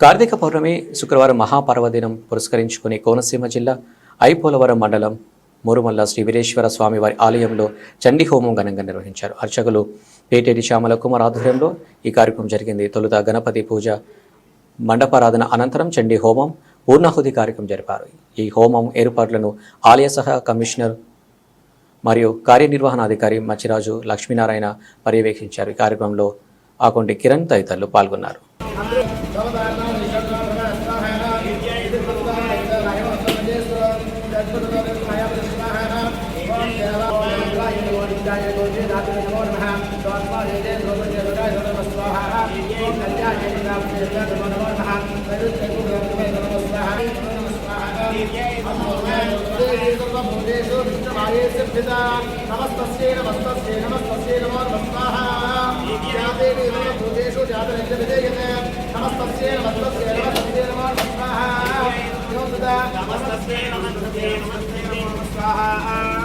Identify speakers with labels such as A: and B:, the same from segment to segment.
A: కార్తీక పౌర్ణమి శుక్రవారం మహాపర్వదినం పురస్కరించుకుని కోనసీమ జిల్లా ఐపోలవరం మండలం మురుమల్ల శ్రీ వీరేశ్వర స్వామి వారి ఆలయంలో చండీ హోమం ఘనంగా నిర్వహించారు. అర్చకులు పేటేటి శ్యామల కుమార్ ఆధ్వర్యంలో ఈ కార్యక్రమం జరిగింది. తొలుత గణపతి పూజ మండపారాధన అనంతరం చండీ హోమం పూర్ణాహుతి కార్యక్రమం జరిపారు. ఈ హోమం ఏర్పాట్లను ఆలయ సహా కమిషనర్ మరియు కార్యనిర్వహణాధికారి మచ్చిరాజు లక్ష్మీనారాయణ పర్యవేక్షించారు. ఈ కార్యక్రమంలో ఆకొంటి కిరణ్ తదితరులు పాల్గొన్నారు.
B: नमस्तस्यै नमस्तस्यै नमस्तस्यै नमो नमस्ताः जातेन भूतेषु जातरञ्जविधेयते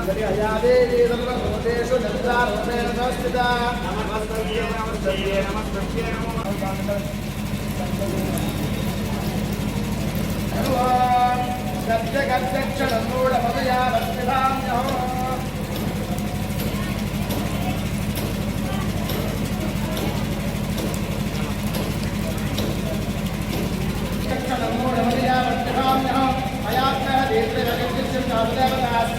B: విజయతే of everlasting.